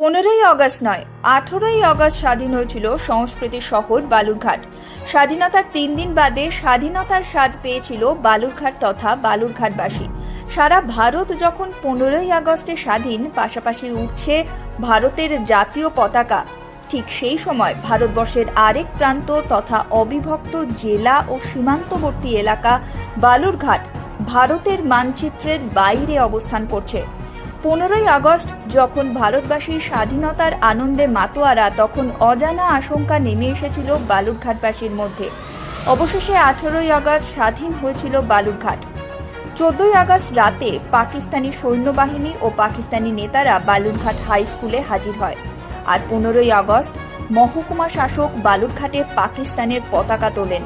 পনেরোই আগস্ট নয়, আঠেরোই আগস্ট স্বাধীন হয়েছিল সংস্কৃতি শহর বালুরঘাট। স্বাধীনতার তিন দিন বাদে স্বাধীনতার স্বাদ পেয়েছিল বালুরঘাট তথা বালুরঘাটবাসী। সারা ভারত যখন পনেরোই আগস্টে স্বাধীন, পাশাপাশি উঠছে ভারতের জাতীয় পতাকা। ঠিক সেই সময় ভারতবর্ষের আরেক প্রান্ত তথা অবিভক্ত জেলা ও সীমান্তবর্তী এলাকা বালুরঘাট ভারতের মানচিত্রের বাইরে অবস্থান করছে। পনেরোই আগস্ট, যখন ভারতবাসী স্বাধীনতার আনন্দে মাতোয়ারা তখন অজানা আশঙ্কা নেমে এসেছিল বালুরঘাটবাসীর মধ্যে। অবশেষে আঠেরোই আগস্ট স্বাধীন হয়েছিল বালুরঘাট। চোদ্দই আগস্ট রাতে পাকিস্তানি সৈন্যবাহিনী ও পাকিস্তানি নেতারা বালুরঘাট হাই স্কুলে হাজির হয়। আর পনেরোই আগস্ট মহকুমা শাসক বালুরঘাটে পাকিস্তানের পতাকা তোলেন।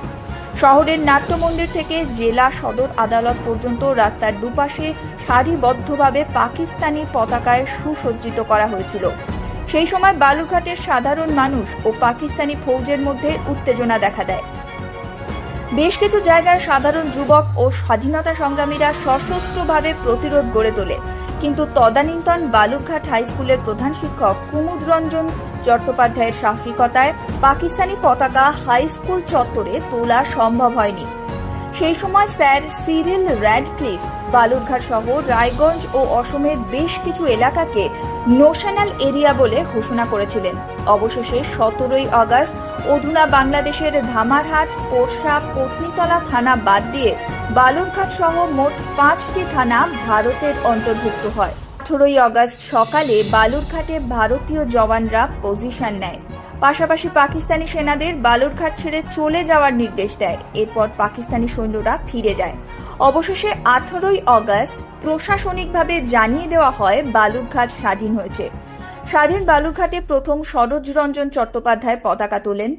শহরের নাট্যমন্দির থেকে জেলা সদর আদালত পর্যন্ত রাস্তার দুপাশে সারিবদ্ধভাবে পাকিস্তানি পতাকায় সুসজ্জিত করা হয়েছিল। সেই সময় বালুরঘাটের সাধারণ মানুষ ও পাকিস্তানি ফৌজের মধ্যে উত্তেজনা দেখা দেয়। বেশ কিছু জায়গায় সাধারণ যুবক ও স্বাধীনতা সংগ্রামীরা সশস্ত্রভাবে প্রতিরোধ গড়ে তোলে। কিন্তু তদানীন্তন বালুরঘাট হাই স্কুলের প্রধান শিক্ষক কুমুদ রঞ্জন চট্টোপাধ্যায়ের সাহসিকতায় পাকিস্তানি পতাকা হাই স্কুল চত্বরে তোলা সম্ভব হয়নি। সেই সময় স্যার সিরিল র্যাডক্লিফ, বালুরঘাট সহ রায়গঞ্জ ও অসমের বেশ কিছু এলাকাকে নোশনাল এরিয়া বলে ঘোষণা করেছিলেন। অবশেষে সতেরোই আগস্ট অধুনা বাংলাদেশের ধামারহাট পোরশা পত্নীতলা থানা বাদ দিয়ে বালুরঘাট সহ মোট পাঁচটি থানা ভারতের অন্তর্ভুক্ত হয়। আঠেরোই আগস্ট সকালে বালুরঘাটে ভারতীয় জওয়ানরা পজিশন নেয়। পাশাপাশি পাকিস্তানি সেনাদের বালুরঘাট ছেড়ে চলে যাওয়ার নির্দেশ দেয়। এরপর পাকিস্তানি সৈন্যরা ফিরে যায়। অবশেষে আঠারোই আগস্ট প্রশাসনিকভাবে জানিয়ে দেওয়া হয়, বালুরঘাট স্বাধীন হয়েছে। স্বাধীন বালুরঘাটে প্রথম সরোজ রঞ্জন চট্টোপাধ্যায় পতাকা তোলেন।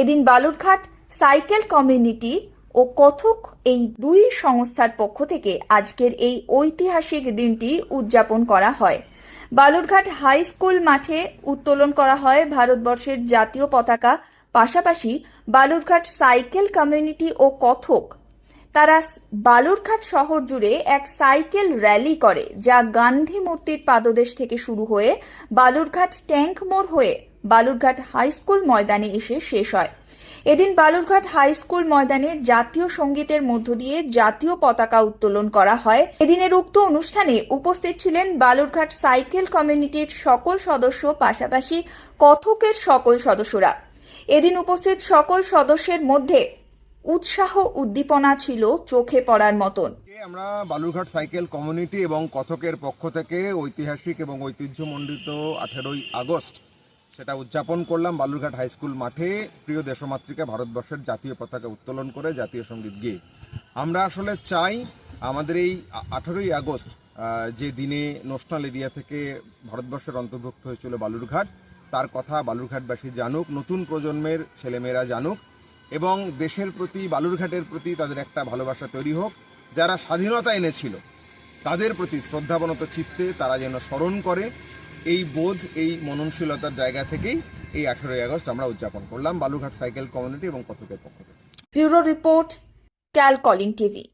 এদিন বালুরঘাট সাইকেল কমিউনিটি ও কথক এই দুই সংস্থার পক্ষ থেকে আজকের এই ঐতিহাসিক দিনটি উদযাপন করা হয়। বালুরঘাট হাই স্কুল মাঠে উত্তোলন করা হয় ভারতবর্ষের জাতীয় পতাকা, পাশাপাশি বালুরঘাট সাইকেল কমিউনিটি ও কথক। তারা বালুরঘাট শহর জুড়ে এক সাইকেল র্যালি করে, যা গান্ধী মূর্তির পাদদেশ থেকে শুরু হয়ে বালুরঘাট ট্যাঙ্ক মোড় হয়ে বালুরঘাট হাই স্কুল ময়দানে এসে শেষ হয়। এদিন বালুরঘাট হাই স্কুল ময়দানে জাতীয় সঙ্গীতের মধ্য দিয়ে জাতীয় পতাকা উত্তোলন করা হয়। এদিনের উক্ত অনুষ্ঠানে উপস্থিত ছিলেন বালুরঘাট সাইকেল কমিউনিটির সকল সদস্য, পাশাপাশি কথকের সকল সদস্যরা। এদিন উপস্থিত সকল সদস্যের মধ্যে উৎসাহ, উদ্দীপনা ছিল চোখে পড়ার মতন। আমরা বালুরঘাট সাইকেল কমিউনিটি এবং কথকের পক্ষ থেকে ঐতিহাসিক এবং ঐতিহ্যমণ্ডিত আঠেরোই আগস্ট সেটা উদযাপন করলাম বালুরঘাট হাই স্কুল মাঠে প্রিয় দেশমাতৃকে ভারতবর্ষের জাতীয় পতাকা উত্তোলন করে জাতীয় সংগীত গেয়ে। আমরা আসলে চাই আমাদের এই আঠেরোই আগস্ট যে দিনে ন্যাশনাল এরিয়া থেকে ভারতবর্ষের অন্তর্ভুক্ত হয়েছিল বালুরঘাট, তার কথা বালুরঘাটবাসী জানুক, নতুন প্রজন্মের ছেলেমেয়েরা জানুক এবং দেশের প্রতি, বালুরঘাটের প্রতি তাদের একটা ভালোবাসা তৈরি হোক, যারা স্বাধীনতা এনেছিল, তাদের প্রতি শ্রদ্ধাবনত চিত্তে তারা যেন স্মরণ করে এই বোধ, এই মননশীলতার জায়গা থেকেই এই আঠেরোই আগস্ট আমরা উদযাপন করলাম বালুঘাট সাইকেল কমিউনিটি এবং কথকের পক্ষ থেকে। Bureau report Cal Calling TV.